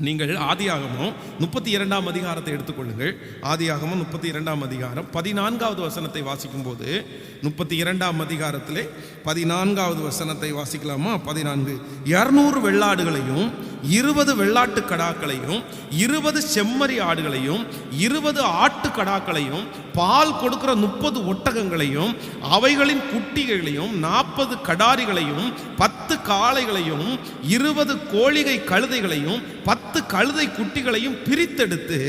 நீங்கள் ஆதியாகமும் முப்பத்தி இரண்டாம் அதிகாரத்தை எடுத்துக்கொள்ளுங்கள். ஆதியாகமும் முப்பத்தி இரண்டாம் அதிகாரம் பதினான்காவது வசனத்தை வாசிக்கும்போது முப்பத்தி இரண்டாம் அதிகாரத்திலே பதினான்காவது வசனத்தை வாசிக்கலாமா? பதினான்கு. இரநூறு வெள்ளாடுகளையும் இருபது வெள்ளாட்டு கடாக்களையும் இருபது செம்மறி ஆடுகளையும் இருபது ஆட்டு கடாக்களையும் பால் கொடுக்கிற முப்பது ஒட்டகங்களையும் அவைகளின் குட்டிகளையும் நாற்பது கடாரிகளையும் பத்து காளைகளையும் இருபது கோழிகை கழுதைகளையும் பத்து கழுதை குட்டிகளையும் பிரித்தெடுத்து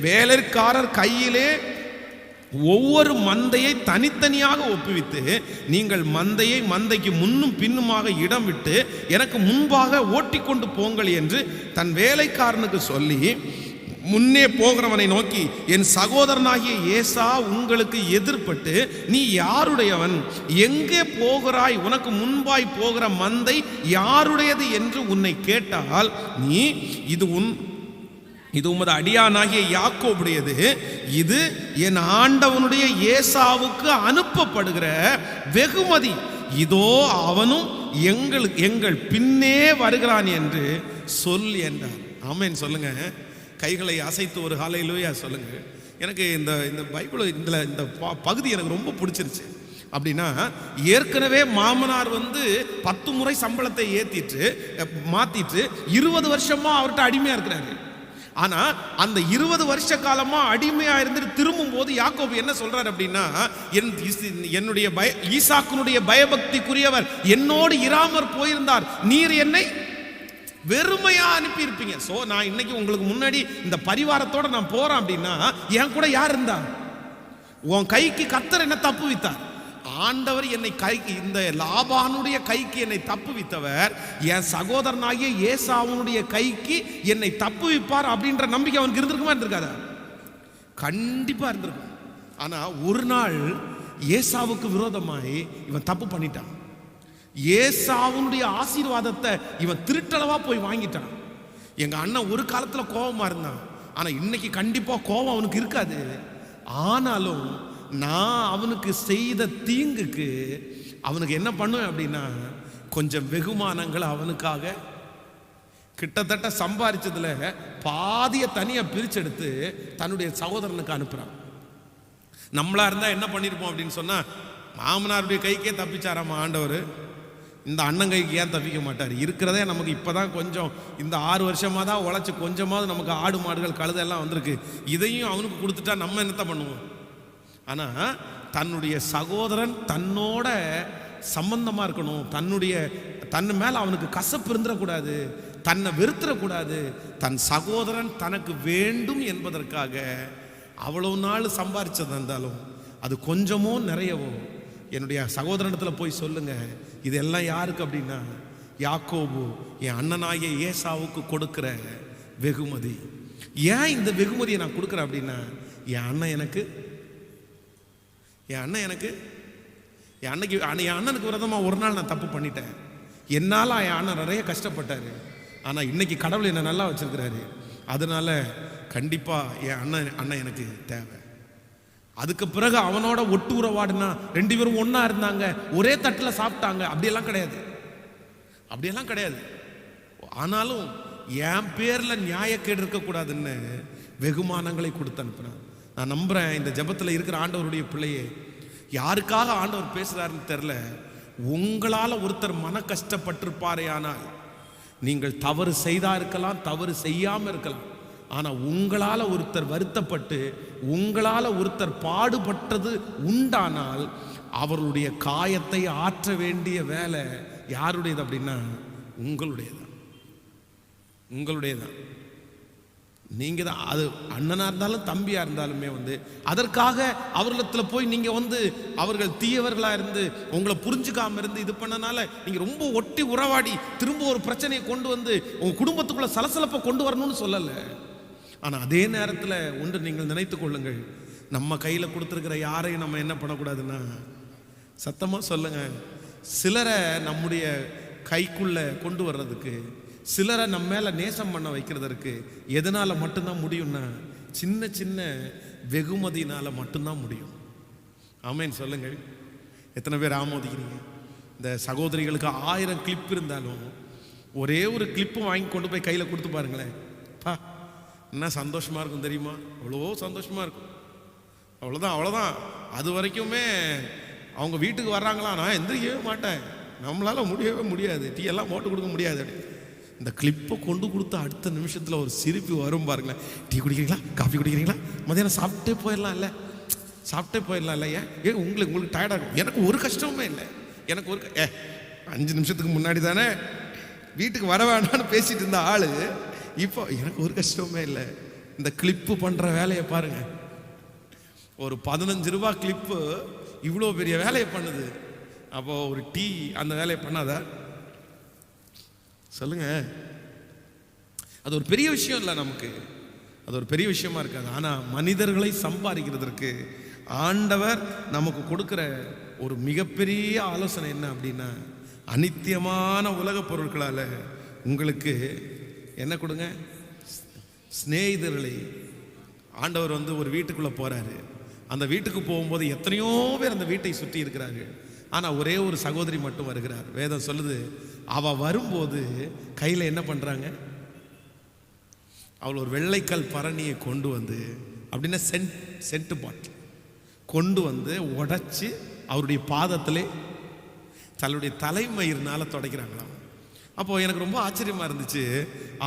வேலைக்காரர் கையிலே ஒவ்வொரு மந்தையை தனித்தனியாக ஒப்புவித்து நீங்கள் மந்தையை மந்தைக்கு முன்னும் பின்னுமாக இடம் விட்டு எனக்கு முன்பாக ஓட்டிக்கொண்டு போங்கள் என்று தன் வேலைக்காரனுக்கு சொல்லி முன்னே போகிறவனை நோக்கி என் சகோதரனாகிய ஏசா உங்களுக்கு எதிர்ப்பட்டு நீ யாருடையவன்? எங்கே போகிறாய்? உனக்கு முன்பாய் போகிற மந்தை யாருடையது? என்று உன்னை கேட்டால் நீ இது உன் இது உமது அடியானாகிய யாக்கோபுடையது. இது என் ஆண்டவனுடைய ஏசாவுக்கு அனுப்பப்படுகிற வெகுமதி. இதோ அவனும் எங்கள் எங்கள் பின்னே வருகிறான் என்று சொல் என்றார். ஆமேன். சொல்லுங்க. கைகளை அசைத்து ஒரு காலையிலேயே சொல்லுங்க. எனக்கு இந்த இந்த பைபிள் இந்த இந்த ப- பகுதி எனக்கு ரொம்ப பிடிச்சிருச்சு. அப்படின்னா ஏற்கனவே மாமனார் வந்து பத்து முறை சம்பளத்தை ஏற்றிட்டு மாற்றிட்டு இருபது வருஷமாக அவர்கிட்ட அடிமையாக இருக்கிறாரு. ஆனா அந்த இருபது வருஷ காலமா அடிமையா இருந்துட்டு திரும்பும் போது யாக்கோபு என்ன சொல்றாரு அப்படின்னா என் என்னுடைய பய ஈசாக்குனுடைய பயபக்திக்குரியவர் என்னோடு இராமற் போயிருந்தார். நீர் என்னை வெறுமையா அனுப்பி இருப்பீங்க சோ நான் இன்னைக்கு உங்களுக்கு முன்னாடி இந்த பரிவாரத்தோட நான் போறேன் அப்படின்னா என் கூட யார் இருந்தா? உன் கைக்கு கத்தர் என்ன தப்பு வித்தார்? ஆண்டவர் என்னை கைக்கு இந்த லாபானுடைய கைக்கு என்னை தப்பு வித்தவர் என் சகோதரனாகிய ஏசாவுனுடைய கைக்கு என்னை தப்பு விப்பார் அப்படின்ற நம்பிக்கை அவனுக்கு இருந்திருக்குமா இருந்திருக்காதா? கண்டிப்பா இருந்திருக்கும். ஆனா ஒரு நாள் ஏசாவுக்கு விரோதமாய் இவன் தப்பு பண்ணிட்டான். ஏசாவுனுடைய ஆசீர்வாதத்தை இவன் திருட்டளவா போய் வாங்கிட்டான். எங்க அண்ணன் ஒரு காலத்துல கோபமா இருந்தான். ஆனா இன்னைக்கு கண்டிப்பா கோபம் அவனுக்கு இருக்காது. ஆனாலும் நான் அவனுக்கு செய்த தீங்குக்கு அவனுக்கு என்ன பண்ணுவேன் அப்படின்னா கொஞ்சம் வெகுமானங்களை அவனுக்காக கிட்டத்தட்ட சம்பாரிச்சதுல பாதியை தனியாக பிரிச்செடுத்து தன்னுடைய சகோதரனுக்கு அனுப்புகிறான் நம்மளா இருந்தால் என்ன பண்ணியிருப்போம் அப்படின்னு சொன்னால் மாமனாருடைய கைக்கே தப்பிச்சாராம் ஆண்டவர்? இந்த அண்ணன் கைக்கு ஏன் தப்பிக்க மாட்டார்? இருக்கிறதே நமக்கு இப்போ தான் கொஞ்சம் இந்த ஆறு வருஷமாக தான் உழைச்சி கொஞ்சமாவது நமக்கு ஆடு மாடுகள் கழுதெல்லாம் வந்திருக்கு. இதையும் அவனுக்கு கொடுத்துட்டா நம்ம என்னத்தை பண்ணுவோம்? ஆனால் தன்னுடைய சகோதரன் தன்னோட சம்பந்தமாக இருக்கணும். தன்னுடைய தன் மேலே அவனுக்கு கசப்பு இருந்துடக்கூடாது தன்னை வெறுத்துடக்கூடாது தன் சகோதரன் தனக்கு வேண்டும் என்பதற்காக அவ்வளோ நாள் சம்பாரிச்சதா இருந்தாலும் அது கொஞ்சமோ நிறையவோ. என்னுடைய சகோதரனத்தில் போய் சொல்லுங்கள் இதெல்லாம் யாருக்கு அப்படின்னா யாக்கோபு என் அண்ணனாகிய ஏசாவுக்கு கொடுக்குற வெகுமதி. ஏன் இந்த வெகுமதியை நான் கொடுக்குறேன் அப்படின்னா என் அண்ணன் எனக்கு என் அண்ணன் எனக்கு என் அன்னைக்கு அண்ணன் என் அண்ணனுக்கு விரதமாக ஒரு நாள் நான் தப்பு பண்ணிட்டேன். என்னால் என் அண்ணன் நிறைய கஷ்டப்பட்டார். ஆனால் இன்னைக்கு கடவுள் என்னை நல்லா வச்சிருக்கிறாரு. அதனால கண்டிப்பாக என் அண்ணன் அண்ணன் எனக்கு தேவை. அதுக்கு பிறகு அவனோட ஒட்டு உறவாடுனா ரெண்டு பேரும் ஒன்றா இருந்தாங்க ஒரே தட்டில் சாப்பிட்டாங்க. அப்படியெல்லாம் கிடையாது. அப்படியெல்லாம் கிடையாது. ஆனாலும் என் பேரில் நியாயக்கேடு இருக்கக்கூடாதுன்னு வெகுமானங்களை கொடுத்து அனுப்புறேன் நான் நம்புகிறேன் இந்த ஜபத்தில் இருக்கிற ஆண்டவருடைய பிள்ளையே. யாருக்காக ஆண்டவர் பேசுகிறாருன்னு தெரில உங்களால் ஒருத்தர் மன கஷ்டப்பட்டிருப்பாரே ஆனால் நீங்கள் தவறு செய்தா இருக்கலாம் தவறு செய்யாமல் இருக்கலாம். ஆனால் உங்களால் ஒருத்தர் வருத்தப்பட்டு உங்களால் ஒருத்தர் பாடுபட்டது உண்டானால் அவருடைய காயத்தை ஆற்ற வேண்டிய வேலை யாருடையது அப்படின்னா உங்களுடையதான் உங்களுடையதான் நீங்கள் தான் அது அண்ணனாக இருந்தாலும் தம்பியாக இருந்தாலுமே வந்து அதற்காக அவர்களத்தில் போய் நீங்கள் வந்து அவர்கள் தீயவர்களாக இருந்து உங்களை புரிஞ்சுக்காமல் இருந்து இது பண்ணனால நீங்கள் ரொம்ப ஒட்டி உறவாடி திரும்ப ஒரு பிரச்சனையை கொண்டு வந்து உங்கள் குடும்பத்துக்குள்ள சலசலப்பை கொண்டு வரணும்னு சொல்லலை. ஆனால் அதே நேரத்தில் ஒன்று நீங்கள் நினைத்து கொள்ளுங்கள். நம்ம கையில் கொடுத்துருக்கிற யாரையும் நம்ம என்ன பண்ணக்கூடாதுன்னா சத்தமாக சொல்லுங்கள் சிலரை நம்முடைய கைக்குள்ளே கொண்டு வர்றதுக்கு சிலரை நம்ம மேலே நேசம் பண்ண வைக்கிறதற்கு எதனால் மட்டும்தான் முடியும்னா சின்ன சின்ன வெகுமதினால் மட்டும்தான் முடியும். ஆமேன்னு சொல்லுங்கள் எத்தனை பேர் ஆமோதிக்கிறீங்க? இந்த சகோதரிகளுக்கு ஆயிரம் கிளிப் இருந்தாலும் ஒரே ஒரு கிளிப்பு வாங்கி கொண்டு போய் கையில் கொடுத்து பாருங்களேன். பா என்ன சந்தோஷமாக இருக்கும் தெரியுமா? அவ்வளோ சந்தோஷமாக இருக்கும். அவ்வளோதான் அவ்வளோதான் அது வரைக்குமே அவங்க வீட்டுக்கு வர்றாங்களா? நான் எந்திரிக்கவே மாட்டேன். நம்மளால் முடியவே முடியாது. டீ எல்லாம் போட்டு கொடுக்க முடியாது. அப்படி. இந்த கிளிப்பை கொண்டு கொடுத்த அடுத்த நிமிஷத்தில் ஒரு சிரிப்பு வரும் பாருங்களேன். டீ குடிக்கிறீங்களா? காஃபி குடிக்கிறீங்களா? மதியானம் சாப்பிட்டே போயிடலாம் இல்லை சாப்பிட்டே போயிடலாம் இல்லை ஏன் ஏ உங்களுக்கு உங்களுக்கு டயர்டாக இருக்கும். எனக்கு ஒரு கஷ்டமுமே இல்லை. எனக்கு ஒரு ஏ அஞ்சு நிமிஷத்துக்கு முன்னாடி தானே வீட்டுக்கு வர வேண்டாம்னு பேசிட்டு இருந்த ஆள் இப்போ எனக்கு ஒரு கஷ்டமுமே இல்லை. இந்த கிளிப்பு பண்ணுற வேலையை பாருங்கள் ஒரு பதினஞ்சு ரூபா கிளிப்பு இவ்வளோ பெரிய வேலையை பண்ணுது. அப்போது ஒரு டீ அந்த வேலையை பண்ணாதான் சொல்லுங்க. அது ஒரு பெரிய விஷயம் இல்லை நமக்கு. அது ஒரு பெரிய விஷயமா இருக்காது. ஆனால் மனிதர்களை சம்பாதிக்கிறதற்கு ஆண்டவர் நமக்கு கொடுக்குற ஒரு மிகப்பெரிய ஆலோசனை என்ன அப்படின்னா அனித்தியமான உலக பொருட்களால் உங்களுக்கு என்ன கொடுங்க? சிநேகிதர்களை. ஆண்டவர் வந்து ஒரு வீட்டுக்குள்ளே போகிறாரு அந்த வீட்டுக்கு போகும்போது எத்தனையோ பேர் அந்த வீட்டை சுற்றி இருக்கிறார்கள். ஆனால் ஒரே ஒரு சகோதரி மட்டும் வருகிறார். வேதம் சொல்லுது அவள் வரும்போது கையில் என்ன பண்ணுறாங்க அவள் ஒரு வெள்ளைக்கல் பரணியை கொண்டு வந்து அப்படின்னா சென்ட் சென்ட் பாட்டில் கொண்டு வந்து உடச்சி அவருடைய பாதத்திலே தன்னுடைய தலைமயிர்னால தொடக்கிறாங்களாம். அப்போ எனக்கு ரொம்ப ஆச்சரியமாக இருந்துச்சு.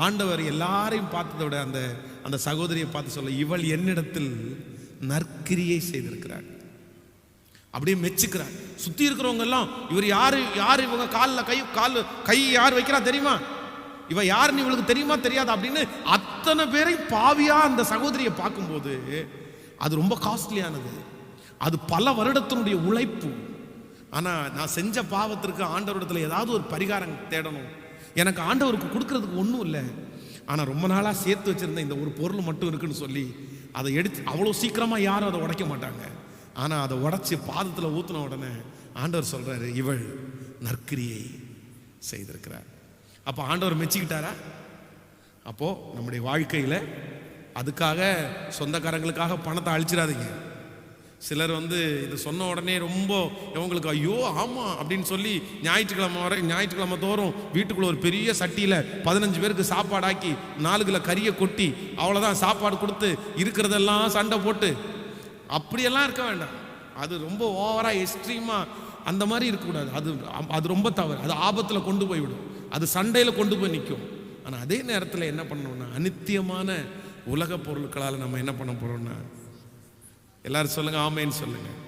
ஆண்டவர் எல்லாரையும் பார்த்ததோட விட அந்த அந்த சகோதரியை பார்த்து சொல்ல இவள் என்னிடத்தில் நற்கிரியை செய்திருக்கிறாள். அப்படியே மெச்சுக்கிறார். சுத்தி இருக்கிறவங்க எல்லாம் இவர் யாரு யார் இவங்க காலில் கை கால் கை யார் வைக்கிறா தெரியுமா? இவ யாருன்னு இவளுக்கு தெரியுமா தெரியாது அப்படின்னு அத்தனை பேரையும் பாவியா அந்த சகோதரியை பார்க்கும்போது அது ரொம்ப காஸ்ட்லியானது அது பல வருடத்தினுடைய உழைப்பு. ஆனா நான் செஞ்ச பாவத்திற்கு ஆண்டவரிடத்துல ஏதாவது ஒரு பரிகாரம் தேடணும். எனக்கு ஆண்டவருக்கு கொடுக்கறதுக்கு ஒன்றும் இல்லை. ஆனா ரொம்ப நாளா சேர்த்து வச்சிருந்த இந்த ஒரு பொருள் மட்டும் இருக்குன்னு சொல்லி அதை எடுத்து அவ்வளோ சீக்கிரமா யாரும் அதை உடைக்க மாட்டாங்க. ஆனால் அதை உடச்சி பாதத்தில் ஊற்றின உடனே ஆண்டவர் சொல்கிறாரு இவள் நற்கிரியை செய்திருக்கிறார். அப்போ ஆண்டவர் மெச்சிக்கிட்டாரா? அப்போது நம்முடைய வாழ்க்கையில் அதுக்காக சொந்தக்காரங்களுக்காக பணத்தை அழிச்சிடாதீங்க. சிலர் வந்து இதை சொன்ன உடனே ரொம்ப இவங்களுக்கு ஐயோ ஆமா அப்படின்னு சொல்லி ஞாயிற்றுக்கிழமை வரை ஞாயிற்றுக்கிழமை தோறும் வீட்டுக்குள்ளே ஒரு பெரிய சட்டியில் பதினஞ்சு பேருக்கு சாப்பாடாக்கி நாலு கிலோ கறியை கொட்டி அவ்வளோதான் சாப்பாடு கொடுத்து இருக்கிறதெல்லாம் சண்டை போட்டு அப்படியெல்லாம் இருக்க வேண்டாம். அது ரொம்ப ஓவராக எக்ஸ்ட்ரீமாக அந்த மாதிரி இருக்கக்கூடாது. அது அது ரொம்ப தவறு. அது ஆபத்தில் கொண்டு போய் விடும் அது சண்டையில் கொண்டு போய் நிற்கும் ஆனால் அதே நேரத்தில் என்ன பண்ணணும்னா அனித்தியமான உலக பொருட்களால் நம்ம என்ன பண்ண போகிறோம்னா எல்லாரும் சொல்லுங்கள் ஆமேன்னு சொல்லுங்கள்